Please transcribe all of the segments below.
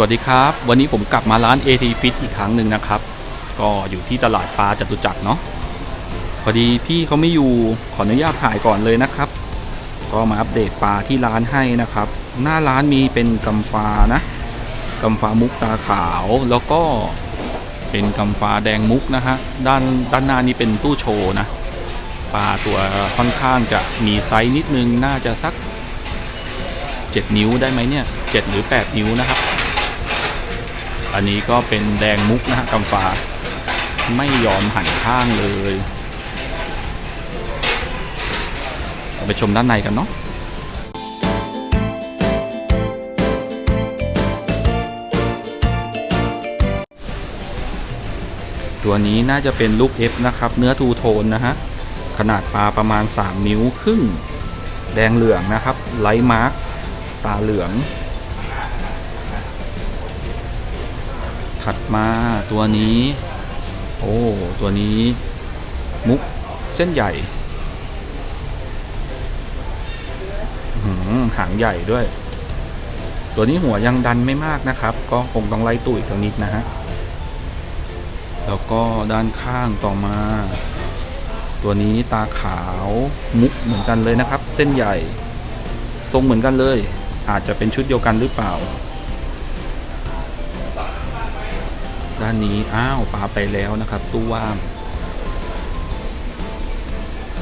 สวัสดีครับ วันนี้ผมกลับมาร้าน AT Fit อีกครั้งหนึ่งนะครับ ก็อยู่ที่ตลาดปลาจตุจักรเนาะพอดีพี่เขาไม่อยู่ขออนุญาตถ่ายก่อนเลยนะครับ ก็มาอัปเดตปลาที่ร้านให้นะครับ หน้าร้านมีเป็นกำฟ้านะกำฟ้ามุกตาขาวแล้วก็เป็นกำฟ้าแดงมุกนะฮะด้านด้านหน้านี้เป็นตู้โชว์นะปลาตัวค่อนข้างจะมีไซส์นิดนึงน่าจะสัก 7 นิ้วได้ไหมเนี่ย 7 หรือ 8 นิ้วนะครับ อันนี้ก็เป็นแดงมุกนะฮะกำฟ้า ไม่ยอมหันข้างเลยเราไปชมด้านในกันเนาะตัวนี้น่าจะเป็นลูก F นะครับ เนื้อทูโทนนะฮะ ขนาดปลาประมาณ 3 นิ้วครึ่ง แดงเหลืองนะครับ ไลท์มาร์กตาเหลือง ถัดมาตัวนี้ โอ้ตัวนี้ มุกเส้นใหญ่หหางใหญ่ด้วย ตัวนี้หัวยังดันไม่มากนะครับ ก็คงต้องไล่ตู้อีกสักนิดนะฮะ แล้วก็ด้านข้างต่อมา ตัวนี้ตาขาวมุกเหมือนกันเลยนะครับ เส้นใหญ่ ทรงเหมือนกันเลย อาจจะเป็นชุดเดียวกันหรือเปล่าานนี้ อ้าวปลาไปแล้วนะครับ ตู้ว่าง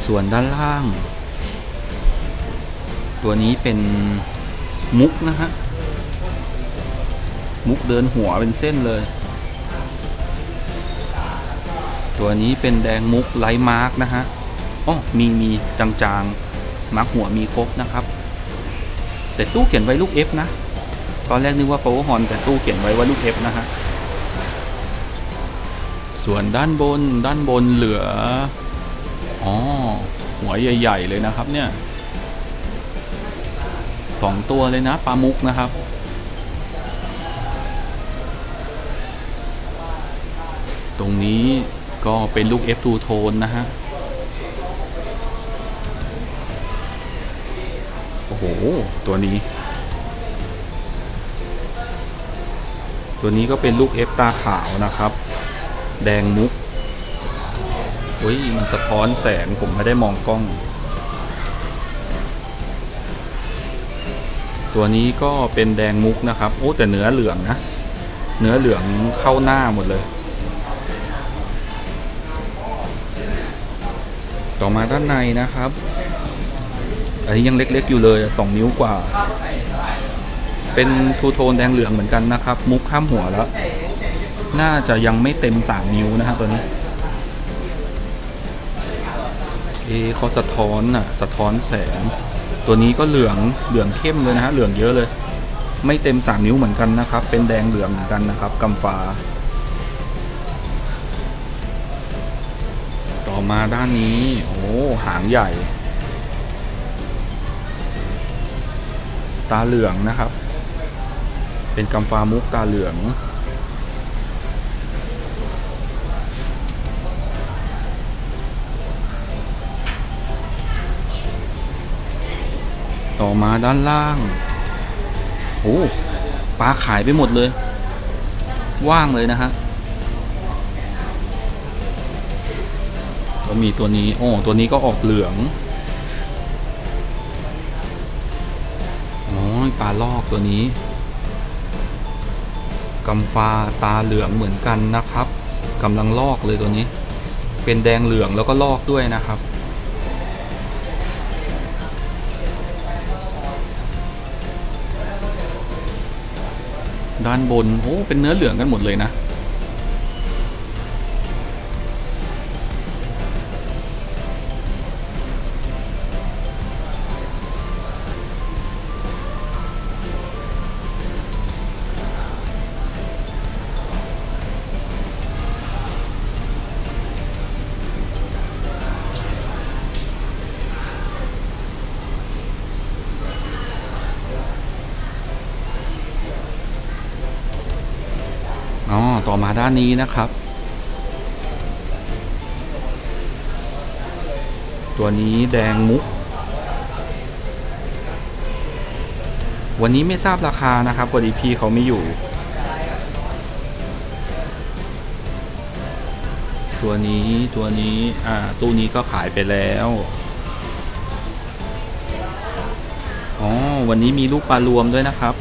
ส่วนด้านล่าง ตัวนี้เป็นมุกนะฮะ มุกเดินหัวเป็นเส้นเลย ตัวนี้เป็นแดงมุกไลท์มาร์กนะฮะอ๋อมีมีจางๆ มาร์กหัวมีครบนะครับ แต่ตู้เขียนไว้ลูก F นะตอนแรกนึกว่า power horn แต่ตู้เขียนไว้ว่าลูก F นะฮะ ส่วนด้านบนด้านบนเหลืออ๋อหัวใหญ่ ๆ เลยนะครับเนี่ยสองตัวเลยนะปลามุกนะครับ ตรงนี้ก็เป็นลูก F2 โทนนะฮะ โอ้โห ตัวนี้ ตัวนี้ก็เป็นลูก F ตาขาวนะครับ แดงมุกเฮ้ยมันสะท้อนแสงผมไม่ได้มองกล้อง ตัวนี้ก็เป็นแดงมุกนะครับ โอ้แต่เนื้อเหลืองนะ เนื้อเหลืองเข้าหน้าหมดเลย ต่อมาด้านในนะครับ อันนี้ยังเล็กๆอยู่เลยสองนิ้วกว่า เป็นทูโทนแดงเหลืองเหมือนกันนะครับ มุกข้ามหัวแล้ว น่าจะยังไม่เต็มสามนิ้วนะครับตัวนี้ เอะเขาสะท้อนอะ สะท้อนแสง ตัวนี้ก็เหลืองเหลืองเข้มเลยนะฮะ เหลืองเยอะเลย ไม่เต็มสามนิ้วเหมือนกันนะครับ เป็นแดงเหลืองเหมือนกันนะครับกำฟ้า ต่อมาด้านนี้ โอ้หางใหญ่ ตาเหลืองนะครับ เป็นกำฟ้ามุกตาเหลือง ต่อมาด้านล่าง โอ้ปลาขายไปหมดเลย ว่างเลยนะฮะก็มีตัวนี้ โอ้ ตัวนี้ก็ออกเหลือง อ๋อ ปลาลอกตัวนี้กำฟ้าตาเหลืองเหมือนกันนะครับกำลังลอกเลยตัวนี้ เป็นแดงเหลืองแล้วก็ลอกด้วยนะครับ ด้านบน โอ้ เป็นเนื้อเหลืองกันหมดเลยนะาด้านนี้นะครับ ตัวนี้แดงมุก วันนี้ไม่ทราบราคานะครับพอดีพี่เขาไม่อยู่ ตัวนี้ตัวนี้อ่าตู้นี้ก็ขายไปแล้วอ๋อวันนี้มีลูกปลารวมด้วยนะครับ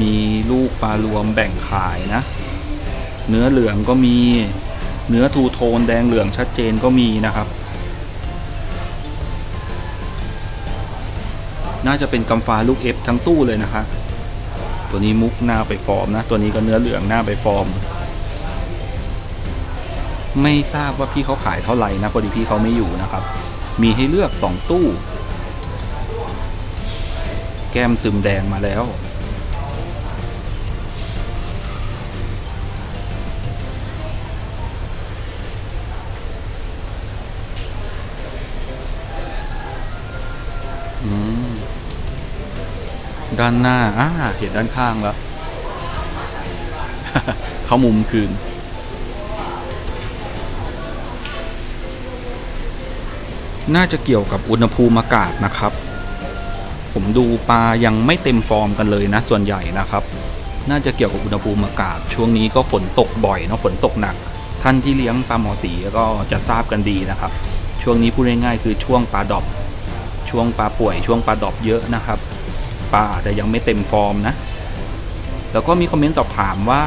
มีลูกปลารวมแบ่งขายนะ เนื้อเหลืองก็มี เนื้อทูโทนแดงเหลืองชัดเจนก็มีนะครับ น่าจะเป็นกำฟ้าลูกเอฟทั้งตู้เลยนะคะตัวนี้มุกหน้าไปฟอร์มนะ ตัวนี้ก็เนื้อเหลืองหน้าไปฟอร์ม ไม่ทราบว่าพี่เขาขายเท่าไหร่นะพอดีพี่เขาไม่อยู่นะครับ มีให้เลือกสองตู้ แก้มซึมแดงมาแล้ว ด้านหน้าอ่าเห็นด้านข้างแล้ว เข้ามุมคืน น่าจะเกี่ยวกับอุณหภูมิอากาศนะครับ ผมดูปลายังไม่เต็มฟอร์มกันเลยนะ ส่วนใหญ่นะครับ น่าจะเกี่ยวกับอุณหภูมิอากาศ ช่วงนี้ก็ฝนตกบ่อยเนาะฝนตกหนัก ท่านที่เลี้ยงปลาหมอสีก็จะทราบกันดีนะครับ ช่วงนี้พูดง่ายๆคือช่วงปลาดอบช่วงปลาป่วยช่วงปลาดอบเยอะนะครับ ปลาอาจจะยังไม่เต็มฟอร์มนะ แล้วก็มีคอมเมนต์สอบถามว่า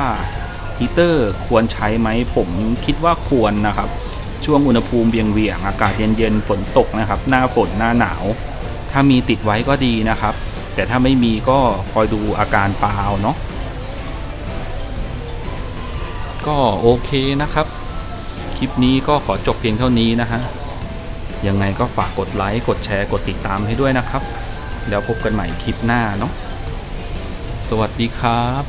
ฮีเตอร์ควรใช้ไหมผมคิดว่าควรนะครับ ช่วงอุณหภูมิเวียงเวียงอากาศเย็นๆฝนตกนะครับ หน้าฝนหน้าหนาว ถ้ามีติดไว้ก็ดีนะครับ แต่ถ้าไม่มีก็คอยดูอาการปลาเอาเนาะก็โอเคนะครับ คลิปนี้ก็ขอจบเพียงเท่านี้นะฮะยังไงก็ฝากกดไลค์ กดแชร์ กดติดตามให้ด้วยนะครับ แล้วพบกันใหม่คลิปหน้าเนาะสวัสดีครับ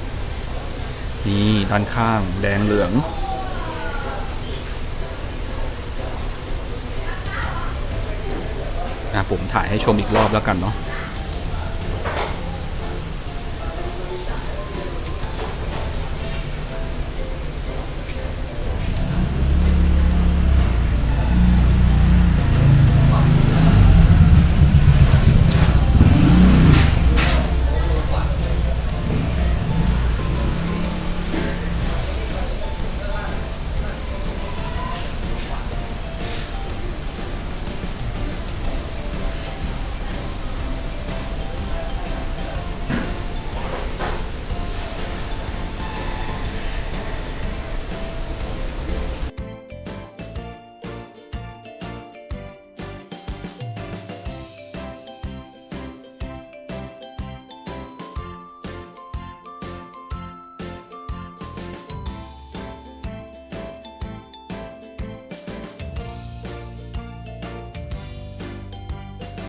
นี่ด้านข้างแดงเหลือง อะผมถ่ายให้ชมอีกรอบแล้วกันเนาะ